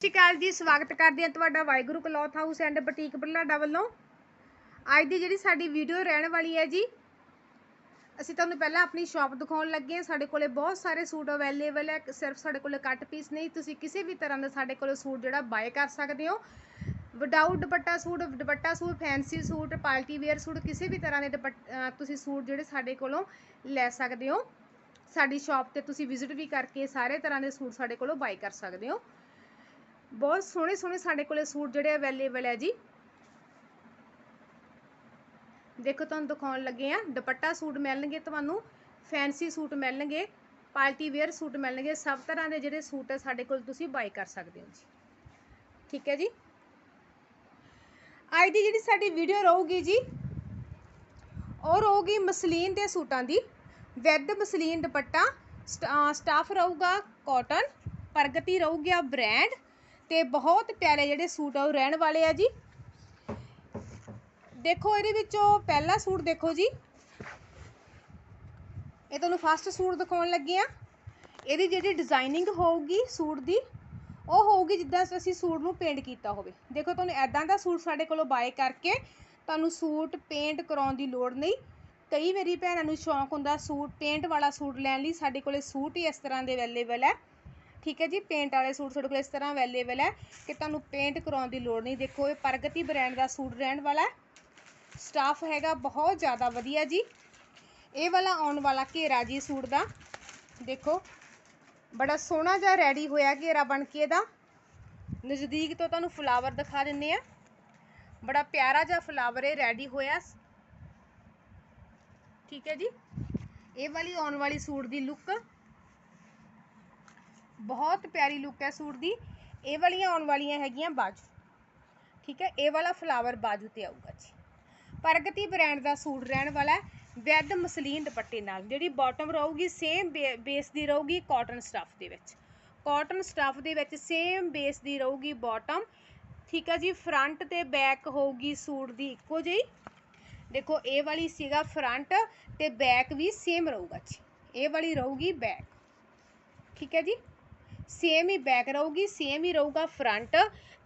ਸਤਿ ਸ਼੍ਰੀ ਅਕਾਲ ਜੀ, ਸਵਾਗਤ ਕਰਦੇ ਹਾਂ ਤੁਹਾਡਾ Waheguru cloth house and boutique Bullada ਵੱਲੋਂ। ਅੱਜ ਦੀ ਜਿਹੜੀ ਸਾਡੀ ਵੀਡੀਓ ਰਹਿਣ ਵਾਲੀ ਹੈ ਜੀ, ਅਸੀਂ ਤੁਹਾਨੂੰ ਪਹਿਲਾਂ ਆਪਣੀ ਸ਼ਾਪ ਦਿਖਾਉਣ ਲੱਗੇ ਹਾਂ। ਸਾਡੇ ਕੋਲੇ ਬਹੁਤ ਸਾਰੇ ਸੂਟ ਅਵੇਲੇਬਲ ਹੈ, ਸਿਰਫ ਸਾਡੇ ਕੋਲੇ ਕੱਟ ਪੀਸ ਨਹੀਂ, ਤੁਸੀਂ ਕਿਸੇ ਵੀ ਤਰ੍ਹਾਂ ਦਾ ਸਾਡੇ ਕੋਲੋਂ ਸੂਟ ਜਿਹੜਾ ਬਾਏ ਕਰ ਸਕਦੇ ਹੋ। Without dupatta suit dupatta suit fancy suit, party wear suit, ਕਿਸੇ ਵੀ ਤਰ੍ਹਾਂ ਦੇ ਦੁਪੱਟ- ਤੁਸੀਂ ਸੂਟ ਜਿਹੜੇ ਸਾਡੇ ਕੋਲੋਂ ਲੈ ਸਕਦੇ ਹੋ। ਸਾਡੀ ਸ਼ਾਪ ਤੇ ਤੁਸੀਂ ਵਿਜ਼ਿਟ ਵੀ ਕਰਕੇ ਸਾਰੇ ਤਰ੍ਹਾਂ ਦੇ ਸੂਟ ਸਾਡੇ ਕੋਲੋਂ ਬਾਏ ਕਰ ਸਕਦੇ ਹੋ। ਬਹੁਤ ਸੋਹਣੇ ਸੋਹਣੇ ਸਾਡੇ ਕੋਲੇ ਸੂਟ ਜਿਹੜੇ ਅਵੇਲੇਬਲ ਹੈ ਜੀ। ਦੇਖੋ ਤੁਹਾਨੂੰ ਦਿਖਾਉਣ ਲੱਗੇ ਆ ਦੁਪੱਟਾ ਸੂਟ ਮਿਲਣਗੇ ਤੁਹਾਨੂੰ ਫੈਂਸੀ ਸੂਟ ਮਿਲਣਗੇ, ਪਾਰਟੀ ਵੇਅਰ ਸੂਟ ਮਿਲਣਗੇ, ਸਭ ਤਰ੍ਹਾਂ ਦੇ ਜਿਹੜੇ ਸੂਟ ਹੈ ਸਾਡੇ ਕੋਲ ਤੁਸੀਂ ਬਾਈ ਕਰ ਸਕਦੇ ਹੋ ਜੀ। ਠੀਕ ਹੈ ਜੀ? ਅੱਜ ਦੀ ਜਿਹੜੀ ਸਾਡੀ ਵੀਡੀਓ ਰਹੂਗੀ ਜੀ, ਉਹ ਰਹੂਗੀ ਮਸਲੀਨ ਦੇ ਸੂਟਾਂ ਦੀ ਵਿਦ ਮਸਲੀਨ ਦੁਪੱਟਾ ਸਟਾ- ਸਟਾਫ ਰਹੂਗਾ ਕਾਟਨ ਪ੍ਰਗਤੀ ਰਹੂਗੀ ਆ ਬ੍ਰਾਂਡ ਤੇ ਬਹੁਤ ਪਿਆਰੇ ਜਿਹੜੇ ਸੂਟ ਆ, ਉਹ ਰਹਿਣ ਵਾਲੇ ਆ ਜੀ। ਦੇਖੋ, ਇਹਦੇ ਵਿੱਚੋਂ ਪਹਿਲਾ ਸੂਟ ਦੇਖੋ ਜੀ। ਇਹ ਤੁਹਾਨੂੰ ਫਸਟ ਸੂਟ ਦਿਖਾਉਣ ਲੱਗੇ ਆ। ਇਹਦੀ ਜਿਹੜੀ ਡਿਜ਼ਾਈਨਿੰਗ ਹੋਊਗੀ ਸੂਟ ਦੀ, ਉਹ ਹੋਊਗੀ ਜਿੱਦਾਂ ਅਸੀਂ ਸੂਟ ਨੂੰ ਪੇਂਟ ਕੀਤਾ ਹੋਵੇ। ਦੇਖੋ, ਤੁਹਾਨੂੰ ਐਦਾਂ ਦਾ ਸੂਟ ਸਾਡੇ ਕੋਲੋਂ ਬਾਏ ਕਰਕੇ ਤੁਹਾਨੂੰ ਸੂਟ ਪੇਂਟ ਕਰਾਉਣ ਦੀ ਲੋੜ ਨਹੀਂ। ਕਈ ਵਾਰੀ ਭੈਣਾਂ ਨੂੰ ਸ਼ੌਂਕ ਹੁੰਦਾ ਸੂਟ ਪੇਂਟ ਵਾਲਾ ਸੂਟ ਲੈਣ ਲਈ। ਸਾਡੇ ਕੋਲੇ ਸੂਟ ਹੀ ਇਸ ਤਰ੍ਹਾਂ ਦੇ ਅਵੇਲੇਬਲ ਹੈ ਠੀਕ ਹੈ ਜੀ ਪੇਂਟ ਵਾਲੇ ਸੂਟ ਤੁਹਾਡੇ ਕੋਲ ਇਸ ਤਰ੍ਹਾਂ ਅਵੇਲੇਬਲ ਹੈ ਕਿ ਤੁਹਾਨੂੰ ਪੇਂਟ ਕਰਾਉਣ ਦੀ ਲੋੜ ਨਹੀਂ। ਦੇਖੋ, ਇਹ ਪ੍ਰਗਤੀ ਬ੍ਰਾਂਡ ਦਾ ਸੂਟ ਰਹਿਣ ਵਾਲਾ ਹੈ। ਸਟਾਫ ਹੈਗਾ, ਬਹੁਤ ਜ਼ਿਆਦਾ ਵਧੀਆ ਜੀ। ਇਹ ਵਾਲਾ ਆਉਣ ਵਾਲਾ ਘੇਰਾ ਜੀ ਸੂਟ ਦਾ। ਦੇਖੋ, ਬੜਾ ਸੋਹਣਾ ਜਿਹਾ ਰੈਡੀ ਹੋਇਆ ਘੇਰਾ ਬਣ ਕੇ ਇਹਦਾ। ਨਜ਼ਦੀਕ ਤੋਂ ਤੁਹਾਨੂੰ ਫਲਾਵਰ ਦਿਖਾ ਦਿੰਨੇ ਆ। ਬੜਾ ਪਿਆਰਾ ਜਿਹਾ ਫਲਾਵਰ ਇਹ ਰੈਡੀ ਹੋਇਆ। ਠੀਕ ਹੈ ਜੀ। ਇਹ ਵਾਲੀ ਆਉਣ ਵਾਲੀ ਸੂਟ ਦੀ ਲੁੱਕ ਬਹੁਤ ਪਿਆਰੀ ਲੁੱਕ ਹੈ ਸੂਟ ਦੀ। ਇਹ ਵਾਲੀਆਂ ਆਉਣ ਵਾਲੀਆਂ ਹੈਗੀਆਂ ਬਾਜੂ। ਠੀਕ ਹੈ, ਇਹ ਵਾਲਾ ਫਲਾਵਰ ਬਾਜੂ ਤੇ ਆਊਗਾ ਜੀ। ਪ੍ਰਗਤੀ ਬ੍ਰਾਂਡ ਦਾ ਸੂਟ ਰਹਿਣ ਵਾਲਾ ਹੈ, ਵੈਦ ਮਸਲੀਨ ਦੁਪੱਟੇ ਨਾਲ। ਜਿਹੜੀ ਬਾਟਮ ਰਹੂਗੀ ਸੇਮ ਬੇਸ ਦੀ ਰਹੂਗੀ ਕਾਟਨ ਸਟਫ ਦੇ ਵਿੱਚ। ਕਾਟਨ ਸਟਫ ਦੇ ਵਿੱਚ ਸੇਮ ਬੇਸ ਦੀ ਰਹੂਗੀ ਬਾਟਮ ਠੀਕ ਹੈ ਜੀ ਫਰੰਟ ਤੇ ਬੈਕ ਹੋਊਗੀ ਸੂਟ ਦੀ ਇੱਕੋ ਜਿਹੀ। ਦੇਖੋ, ਇਹ ਵਾਲੀ ਸੀਗਾ ਫਰੰਟ ਤੇ ਬੈਕ ਵੀ ਸੇਮ ਰਹੂਗਾ ਜੀ। ਇਹ ਵਾਲੀ ਰਹੂਗੀ ਬੈਕ ਠੀਕ ਹੈ ਜੀ। ਸੇਮ ਹੀ ਬੈਕ ਰਹੂਗੀ ਸੇਮ ਹੀ ਰਹੂਗਾ ਫਰੰਟ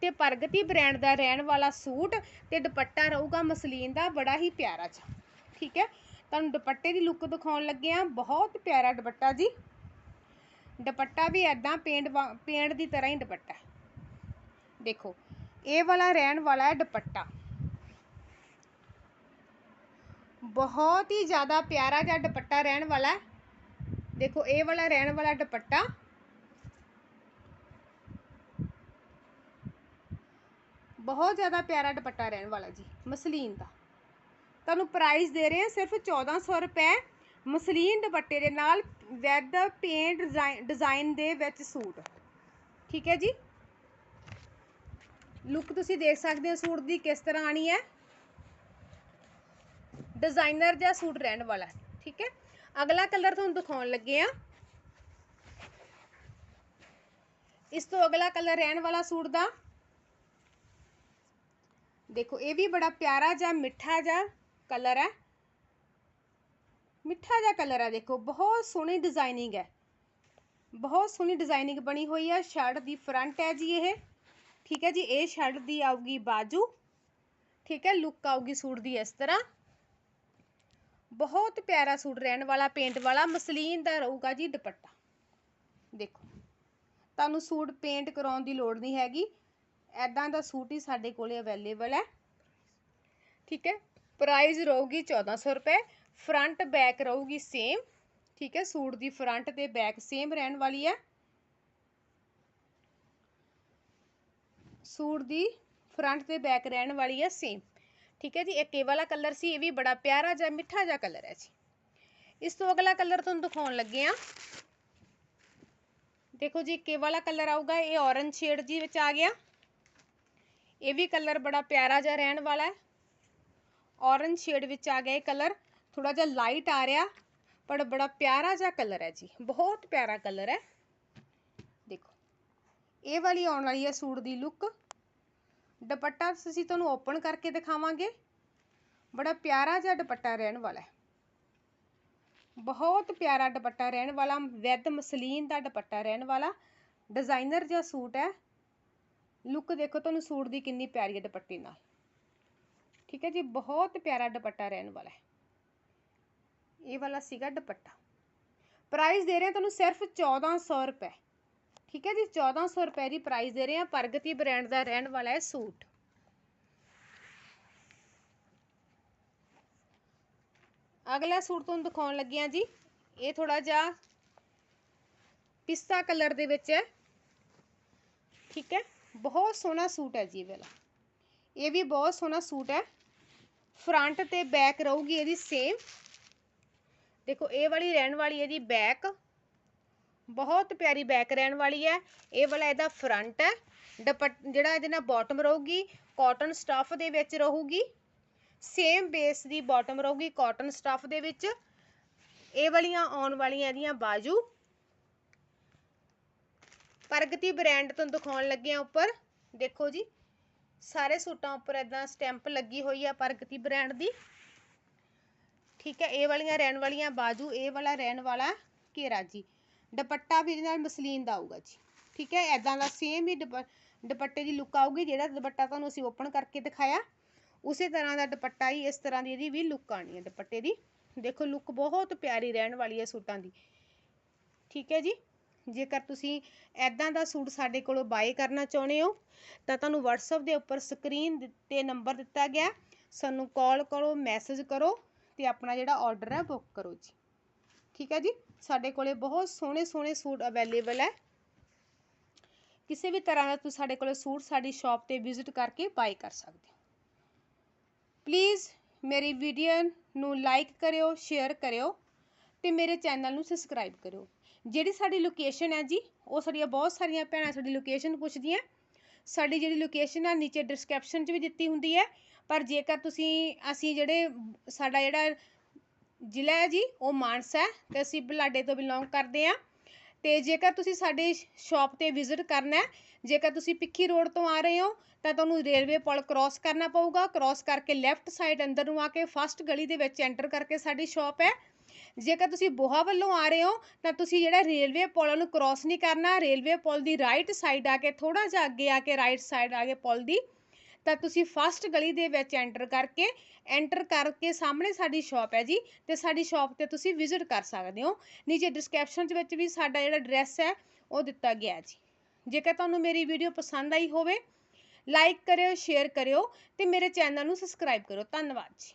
ਤੇ ਪ੍ਰਗਤੀ ਬ੍ਰਾਂਡ ਦਾ ਰਹਿਣ ਵਾਲਾ ਸੂਟ ਤੇ ਦੁਪੱਟਾ ਰਹੂਗਾ ਮਸਲੀਨ ਦਾ, ਬੜਾ ਹੀ ਪਿਆਰਾ ਜਿਹਾ। ਠੀਕ ਹੈ? ਤੁਹਾਨੂੰ ਦੁਪੱਟੇ ਦੀ ਲੁੱਕ ਦਿਖਾਉਣ ਲੱਗੇ ਆ ਬਹੁਤ ਪਿਆਰਾ ਦੁਪੱਟਾ ਜੀ। ਦੁਪੱਟਾ ਵੀ ਐਦਾਂ ਪੇਂਟ ਵਾ- ਪੇਂਟ ਦੀ ਤਰ੍ਹਾਂ ਹੀ ਦੁਪੱਟਾ। ਦੇਖੋ, ਇਹ ਵਾਲਾ ਰਹਿਣ ਵਾਲਾ ਹੈ ਦੁਪੱਟਾ। ਬਹੁਤ ਹੀ ਜ਼ਿਆਦਾ ਪਿਆਰਾ ਜਿਹਾ ਦੁਪੱਟਾ ਰਹਿਣ ਵਾਲਾ ਦੇਖੋ, ਇਹ ਵਾਲਾ ਰਹਿਣ ਵਾਲਾ ਦੁਪੱਟਾ। ਬਹੁਤ ਜ਼ਿਆਦਾ ਪਿਆਰਾ ਦੁਪੱਟਾ ਰਹਿਣ ਵਾਲਾ ਜੀ, ਮਸਲੀਨ ਦਾ। ਤੁਹਾਨੂੰ ਪ੍ਰਾਈਸ ਦੇ ਰਹੇ ਹਾਂ ਸਿਰਫ 1400 ਰੁਪਏ। ਮਸਲੀਨ ਦੁਪੱਟੇ ਦੇ ਨਾਲ ਵਿਦ ਪੇਂਟ ਡਿਜ਼ਾਈਨ ਦੇ ਵਿੱਚ ਸੂਟ। ਠੀਕ ਹੈ ਜੀ? ਲੁੱਕ ਤੁਸੀਂ ਦੇਖ ਸਕਦੇ ਹੋ ਸੂਟ ਦੀ ਕਿਸ ਤਰ੍ਹਾਂ ਆਣੀ ਹੈ। ਡਿਜ਼ਾਈਨਰ ਜਿਹਾ ਸੂਟ ਰਹਿਣ ਵਾਲਾ ਠੀਕ ਹੈ? ਅਗਲਾ ਕਲਰ ਤੁਹਾਨੂੰ ਦਿਖਾਉਣ ਲੱਗੇ ਆ ਇਸ ਤੋਂ ਅਗਲਾ ਕਲਰ ਰਹਿਣ ਵਾਲਾ ਸੂਟ ਦਾ। ਦੇਖੋ, ਇਹ ਵੀ ਬੜਾ ਪਿਆਰਾ ਜਿਹਾ, ਮਿੱਠਾ ਜਿਹਾ ਕਲਰ ਹੈ। ਮਿੱਠਾ ਜਿਹਾ ਕਲਰ ਹੈ, ਦੇਖੋ, ਬਹੁਤ ਸੋਹਣੀ ਡਿਜ਼ਾਈਨਿੰਗ ਹੈ। ਬਹੁਤ ਸੋਹਣੀ ਡਿਜ਼ਾਈਨਿੰਗ ਬਣੀ ਹੋਈ ਹੈ, ਸ਼ਰਟ ਦੀ ਫਰੰਟ ਹੈ ਜੀ ਇਹ। ਠੀਕ ਹੈ ਜੀ, ਇਹ ਸ਼ਰਟ ਦੀ ਆਊਗੀ ਬਾਜੂ। ਠੀਕ ਹੈ ਲੁੱਕ ਆਊਗੀ ਸੂਟ ਦੀ ਇਸ ਤਰ੍ਹਾਂ। ਬਹੁਤ ਪਿਆਰਾ ਸੂਟ, ਰਹਿਣ ਵਾਲਾ ਪੇਂਟ ਵਾਲਾ, ਮਸਲੀਨ ਦਾ ਰਹੂਗਾ ਜੀ ਦੁਪੱਟਾ। ਦੇਖੋ, ਤੁਹਾਨੂੰ ਸੂਟ ਪੇਂਟ ਕਰਾਉਣ ਦੀ ਲੋੜ ਨਹੀਂ ਹੈਗੀ। ਐਦਾਂ ਦਾ ਸੂਟ ਹੀ ਸਾਡੇ ਕੋਲੇ ਅਵੇਲੇਬਲ ਹੈ। ਠੀਕ ਹੈ? ਪ੍ਰਾਈਸ ਰਹੂਗੀ 1400 ਰੁਪਏ ਫਰੰਟ ਬੈਕ ਰਹੂਗੀ ਸੇਮ ਠੀਕ ਹੈ? ਸੂਟ ਦੀ ਫਰੰਟ ਤੇ ਬੈਕ ਸੇਮ ਰਹਿਣ ਵਾਲੀ ਹੈ। ਸੂਟ ਦੀ ਫਰੰਟ ਤੇ ਬੈਕ ਰਹਿਣ ਵਾਲੀ ਹੈ ਸੇਮ ਠੀਕ ਹੈ ਜੀ? ਇਹ ਇਹ ਵਾਲਾ ਕਲਰ ਸੀ, ਇਹ ਵੀ ਬੜਾ ਪਿਆਰਾ ਜਿਹਾ, ਮਿੱਠਾ ਜਿਹਾ ਕਲਰ ਹੈ ਜੀ। ਇਸ ਤੋਂ ਅਗਲਾ ਕਲਰ ਤੁਹਾਨੂੰ ਦਿਖਾਉਣ ਲੱਗੇ ਆ ਦੇਖੋ ਜੀ ਕੇ ਵਾਲਾ ਕਲਰ ਆਊਗਾ, ਇਹ ਔਰੰਜ ਸ਼ੇਡ ਜੀ ਵਿੱਚ ਆ ਗਿਆ। ਇਹ ਵੀ ਕਲਰ ਬੜਾ ਪਿਆਰਾ ਜਿਹਾ ਰਹਿਣ ਵਾਲਾ ਹੈ। ਔਰੰਜ ਸ਼ੇਡ ਵਿੱਚ ਆ ਗਿਆ ਇਹ ਕਲਰ ਥੋੜਾ ਜਿਹਾ ਲਾਈਟ ਆ ਰਿਹਾ, ਪਰ ਬੜਾ ਪਿਆਰਾ ਜਿਹਾ ਕਲਰ ਹੈ ਜੀ। ਬਹੁਤ ਪਿਆਰਾ ਕਲਰ ਹੈ। ਦੇਖੋ, ਇਹ ਵਾਲੀ ਆਉਣ ਵਾਲੀ ਹੈ ਸੂਟ ਦੀ ਲੁੱਕ ਦੁਪੱਟਾ ਅਸੀਂ ਤੁਹਾਨੂੰ ਓਪਨ ਕਰਕੇ ਦਿਖਾਵਾਂਗੇ। ਬੜਾ ਪਿਆਰਾ ਜਿਹਾ ਦੁਪੱਟਾ ਰਹਿਣ ਵਾਲਾ ਹੈ। ਬਹੁਤ ਪਿਆਰਾ ਦੁਪੱਟਾ ਰਹਿਣ ਵਾਲਾ। ਵਿਦ ਮਸਲੀਨ ਦਾ ਦੁਪੱਟਾ ਰਹਿਣ ਵਾਲਾ। ਡਿਜ਼ਾਈਨਰ ਜਿਹਾ ਸੂਟ ਹੈ। ਲੁੱਕ ਦੇਖੋ ਤੁਹਾਨੂੰ ਸੂਟ ਦੀ ਕਿੰਨੀ ਪਿਆਰੀ ਹੈ ਦੁਪੱਟੇ ਨਾਲ। ਠੀਕ ਹੈ ਜੀ, ਬਹੁਤ ਪਿਆਰਾ ਦੁਪੱਟਾ ਰਹਿਣ ਵਾਲਾ ਹੈ। ਇਹ ਵਾਲਾ ਸੀਗਾ ਦੁਪੱਟਾ। ਪ੍ਰਾਈਸ ਦੇ ਰਹੇ ਹਾਂ ਤੁਹਾਨੂੰ ਸਿਰਫ 1400 ਰੁਪਏ। ਠੀਕ ਹੈ ਜੀ 1400 ਰੁਪਏ ਦੀ ਪ੍ਰਾਈਸ ਦੇ ਰਹੇ ਹਾਂ। ਪ੍ਰਗਤੀ ਬ੍ਰਾਂਡ ਦਾ ਰਹਿਣ ਵਾਲਾ ਹੈ ਸੂਟ। ਅਗਲਾ ਸੂਟ ਤੁਹਾਨੂੰ ਦਿਖਾਉਣ ਲੱਗੇ ਹਾਂ ਜੀ। ਇਹ ਥੋੜਾ ਜਿਹਾ ਪਿਸਤਾ ਕਲਰ ਦੇ ਵਿੱਚ ਹੈ। ਠੀਕ ਹੈ। ਬਹੁਤ ਸੋਹਣਾ ਸੂਟ ਹੈ ਜੀ ਇਹ ਵਾਲਾ। ਇਹ ਵੀ ਬਹੁਤ ਸੋਹਣਾ ਸੂਟ ਹੈ। ਫਰੰਟ ਤੇ ਬੈਕ ਰਹੂਗੀ ਇਹਦੀ ਸੇਮ ਦੇਖੋ, ਇਹ ਵਾਲੀ ਰਹਿਣ ਵਾਲੀ ਇਹਦੀ ਬੈਕ ਬਹੁਤ ਪਿਆਰੀ ਬੈਕ ਰਹਿਣ ਵਾਲੀ ਹੈ। ਇਹ ਵਾਲਾ ਇਹਦਾ ਫਰੰਟ ਹੈ। ਦੁਪੱਟ, ਜਿਹੜਾ ਇਹਦੇ ਨਾਲ ਬਾਟਮ ਰਹੂਗੀ ਕਾਟਨ ਸਟਫ ਦੇ ਵਿੱਚ ਰਹੂਗੀ। ਸੇਮ ਬੇਸ ਦੀ ਬਾਟਮ ਰਹੂਗੀ ਕਾਟਨ ਸਟਫ ਦੇ ਵਿੱਚ। ਇਹ ਵਾਲੀਆਂ ਆਉਣ ਵਾਲੀਆਂ ਇਹਦੀਆਂ ਬਾਜੂ। ਪ੍ਰਗਤੀ ਬ੍ਰਾਂਡ ਤੋਂ ਦਿਖਾਉਣ ਲੱਗੇ ਆ ਉੱਪਰ। ਦੇਖੋ ਜੀ, ਸਾਰੇ ਸੂਟਾਂ ਉੱਪਰ ਇਦਾਂ ਸਟੈਂਪ ਲੱਗੀ ਹੋਈ ਆ ਪ੍ਰਗਤੀ ਬ੍ਰਾਂਡ ਦੀ। ਠੀਕ ਹੈ, ਇਹ ਵਾਲੀਆਂ ਰਹਿਣ ਵਾਲੀਆਂ ਬਾਜੂ, ਇਹ ਵਾਲਾ ਰਹਿਣ ਵਾਲਾ ਘੇਰਾ ਜੀ। ਦੁਪੱਟਾ ਵੀ ਨਾਲ ਮਸਲੀਨ ਦਾ ਆਊਗਾ ਜੀ। ਠੀਕ ਹੈ ਐਦਾਂ ਦਾ ਸੇਮ ਹੀ ਦੁਪੱਟੇ ਦੀ ਲੁੱਕ ਆਊਗੀ, ਜਿਹੜਾ ਦੁਪੱਟਾ ਤੁਹਾਨੂੰ ਅਸੀਂ ਓਪਨ ਕਰਕੇ ਦਿਖਾਇਆ। ਉਸੇ ਤਰ੍ਹਾਂ ਦਾ ਦੁਪੱਟਾ ਹੀ ਇਸ ਤਰ੍ਹਾਂ ਦੀ ਇਹਦੀ ਵੀ ਲੁੱਕ ਆਣੀ ਹੈ ਦੁਪੱਟੇ ਦੀ। ਦੇਖੋ ਲੁੱਕ ਬਹੁਤ ਪਿਆਰੀ ਰਹਿਣ ਵਾਲੀ ਹੈ ਸੂਟਾਂ ਦੀ। ਠੀਕ ਹੈ ਜੀ ਜੇਕਰ ਤੁਸੀਂ ਐਦਾਂ ਦਾ ਸੂਟ ਸਾਡੇ ਕੋਲੋਂ ਬਾਏ ਕਰਨਾ ਚਾਹੁੰਦੇ ਹੋ, ਤਾਂ ਤੁਹਾਨੂੰ WhatsApp ਦੇ ਉੱਪਰ ਸਕਰੀਨ ਤੇ ਨੰਬਰ ਦਿੱਤਾ ਗਿਆ। ਸਾਨੂੰ ਕਾਲ ਕਰੋ ਮੈਸੇਜ ਕਰੋ, ਤੇ ਆਪਣਾ ਜਿਹੜਾ ਆਰਡਰ ਹੈ ਬੁੱਕ ਕਰੋ ਜੀ। ਠੀਕ ਹੈ ਜੀ? ਸਾਡੇ ਕੋਲੇ ਬਹੁਤ ਸੋਹਣੇ ਸੋਹਣੇ ਸੂਟ ਅਵੇਲੇਬਲ ਹੈ। ਕਿਸੇ ਵੀ ਤਰ੍ਹਾਂ ਦਾ ਤੁਸੀਂ ਸਾਡੇ ਕੋਲੇ ਸੂਟ ਸਾਡੀ ਸ਼ਾਪ ਤੇ ਵਿਜ਼ਿਟ ਕਰਕੇ ਬਾਏ ਕਰ ਸਕਦੇ ਹੋ। ਪਲੀਜ਼ ਮੇਰੀ ਵੀਡੀਓ ਨੂੰ ਲਾਈਕ ਕਰਿਓ ਸ਼ੇਅਰ ਕਰਿਓ। ਅਤੇ ਮੇਰੇ ਚੈਨਲ ਨੂੰ ਸਬਸਕ੍ਰਾਈਬ ਕਰਿਓ। ਜਿਹੜੀ ਸਾਡੀ ਲੋਕੇਸ਼ਨ ਹੈ ਜੀ, ਉਹ ਸਾਡੀਆਂ ਬਹੁਤ ਸਾਰੀਆਂ ਭੈਣਾਂ ਸਾਡੀ ਲੋਕੇਸ਼ਨ ਪੁੱਛਦੀਆਂ। ਸਾਡੀ ਜਿਹੜੀ ਲੋਕੇਸ਼ਨ ਆ, ਨੀਚੇ ਡਿਸਕ੍ਰਿਪਸ਼ਨ 'ਚ ਵੀ ਦਿੱਤੀ ਹੁੰਦੀ ਹੈ। ਪਰ ਜੇਕਰ ਤੁਸੀਂ, ਅਸੀਂ ਜਿਹੜੇ ਸਾਡਾ ਜਿਹੜਾ ਜ਼ਿਲ੍ਹਾ ਹੈ ਜੀ, ਉਹ ਮਾਨਸਾ ਹੈ, ਤੇ ਅਸੀਂ ਬੁਲਾਡੇ ਤੋਂ ਬਿਲੋਂਗ ਕਰਦੇ ਹਾਂ। ਤੇ ਜੇਕਰ ਤੁਸੀਂ ਸਾਡੇ ਸ਼ਾਪ ਤੇ ਵਿਜ਼ਿਟ ਕਰਨਾ ਹੈ, ਜੇਕਰ ਤੁਸੀਂ ਪਿੱਖੀ ਰੋਡ ਤੋਂ ਆ ਰਹੇ ਹੋ, ਤਾਂ ਤੁਹਾਨੂੰ ਰੇਲਵੇ ਪੁਲ ਕ੍ਰਾਸ ਕਰਨਾ ਪਊਗਾ। ਕ੍ਰਾਸ ਕਰਕੇ ਲੈਫਟ ਸਾਈਡ ਅੰਦਰ ਨੂੰ ਆ ਕੇ ਫਸਟ ਗਲੀ ਦੇ ਵਿੱਚ ਐਂਟਰ ਕਰਕੇ ਸਾਡੀ ਸ਼ਾਪ ਹੈ। ਜੇਕਰ ਤੁਸੀਂ ਬੋਹਾ ਵੱਲੋਂ ਆ ਰਹੇ ਹੋ, ਤਾਂ ਤੁਸੀਂ ਜਿਹੜਾ ਰੇਲਵੇ ਪੁਲ ਨੂੰ ਕ੍ਰਾਸ ਨਹੀਂ ਕਰਨਾ। ਰੇਲਵੇ ਪੁਲ ਦੀ ਰਾਈਟ ਸਾਈਡ ਆ ਕੇ ਥੋੜਾ ਜਿਹਾ ਅੱਗੇ ਆ ਕੇ ਰਾਈਟ ਸਾਈਡ ਆ ਕੇ ਪੁਲ ਦੀ, ਤਾਂ ਤੁਸੀਂ ਫਸਟ ਗਲੀ ਦੇ ਵਿੱਚ ਐਂਟਰ ਕਰਕੇ ਐਂਟਰ ਕਰਕੇ ਸਾਹਮਣੇ ਸਾਡੀ ਸ਼ਾਪ ਹੈ ਜੀ, ਤੇ ਸਾਡੀ ਸ਼ਾਪ ਤੇ ਤੁਸੀਂ ਵਿਜ਼ਿਟ ਕਰ ਸਕਦੇ ਹੋ। ਨੀਚੇ ਡਿਸਕ੍ਰਿਪਸ਼ਨ ਦੇ ਵਿੱਚ ਵੀ ਸਾਡਾ ਜਿਹੜਾ ਐਡਰੈਸ ਹੈ, ਉਹ ਦਿੱਤਾ ਗਿਆ ਜੀ। ਜੇਕਰ ਤੁਹਾਨੂੰ ਮੇਰੀ ਵੀਡੀਓ ਪਸੰਦ ਆਈ ਹੋਵੇ ਲਾਈਕ ਕਰਿਓ ਸ਼ੇਅਰ ਕਰਿਓ, ਤੇ ਮੇਰੇ ਚੈਨਲ ਨੂੰ ਸਬਸਕ੍ਰਾਈਬ ਕਰਿਓ। ਧੰਨਵਾਦ ਜੀ।